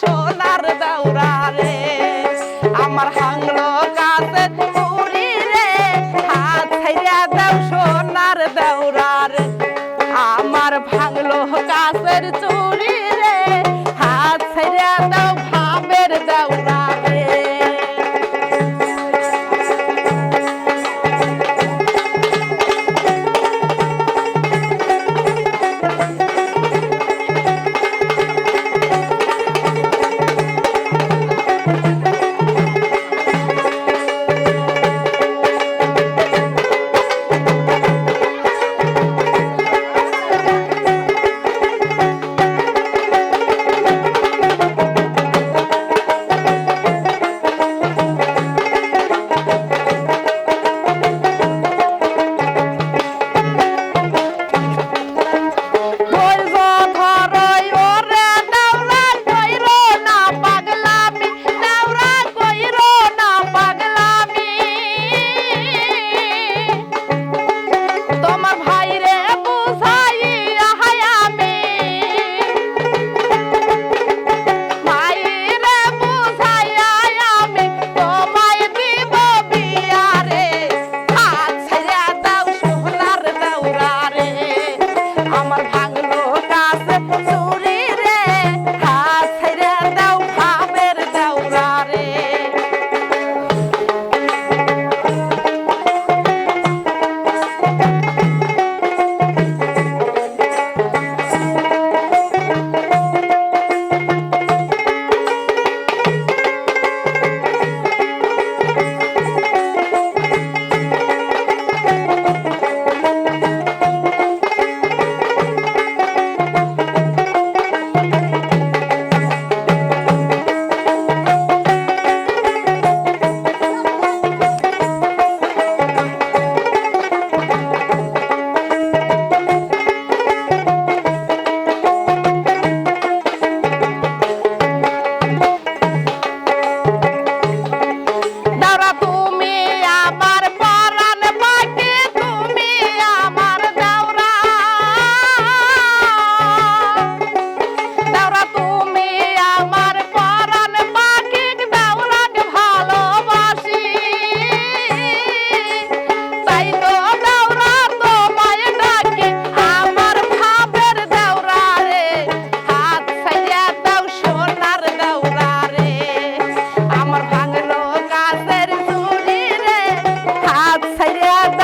সোনার দৌড়া রে। আমার হাংলো কাছে পুরি রে। হাত ছাইরা দাও সোনার দৌড়া রে। আমার ভাঙলো কাছের চুরি রে। ಕಿರಿಯಾದ